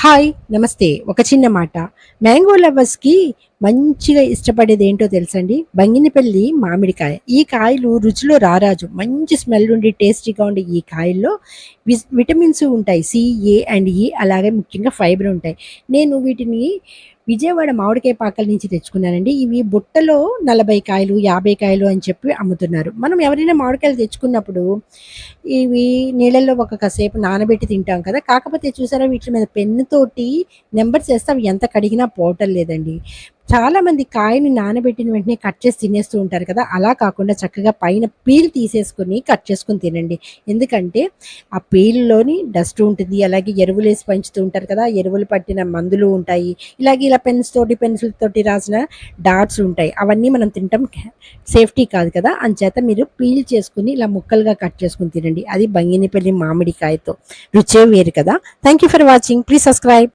Hi నమస్తే. ఒక చిన్న మాట. మ్యాంగో లవర్స్కి మంచిగా ఇష్టపడేది ఏంటో తెలుసండి? బంగినపల్లి మామిడికాయ. ఈ కాయలు రుచిలో రారాజు. మంచి స్మెల్ ఉండి టేస్టీగా ఉండే ఈ కాయల్లో విటమిన్స్ ఉంటాయి. సి ఏ అండ్ ఈ అలాగే ముఖ్యంగా ఫైబర్ ఉంటాయి. నేను వీటిని విజయవాడ మామిడికాయ పాకల నుంచి తెచ్చుకున్నానండి. ఇవి బుట్టలో నలభై కాయలు యాభై కాయలు అని చెప్పి అమ్ముతున్నారు. మనం ఎవరైనా మామిడికాయలు తెచ్చుకున్నప్పుడు ఇవి నీళ్ళల్లో ఒక కాసేపు నానబెట్టి తింటాం కదా. కాకపోతే చూసారా వీటి మీద పెన్నుతోటి నెంబర్స్ వేస్తే అవి ఎంత కడిగినా పోవటం లేదండి. చాలా మంది కాయని నానబెట్టిన వెంటనే కట్ చేసి తినేస్తూ ఉంటారు కదా. అలా కాకుండా చక్కగా పైన పీల్ తీసేసుకొని కట్ చేసుకొని తినండి. ఎందుకంటే ఆ పీల్లోని డస్ట్ ఉంటుంది అలాగే ఎరువులు వేసి పెంచుతూ ఉంటారు కదా. ఎరువులు పట్టిన మందులు ఉంటాయి. ఇలాగే ఇలా పెన్స్ తోటి పెన్సిల్ తోటి రాసిన డాట్స్ ఉంటాయి. అవన్నీ మనం తింటాం. సేఫ్టీ కాదు కదా. అంచేత మీరు పీల్ చేసుకుని ఇలా ముక్కలుగా కట్ చేసుకుని తినండి. అది బంగినపల్లి మామిడికాయతో. రుచే వేరు కదా. Thank you for watching please subscribe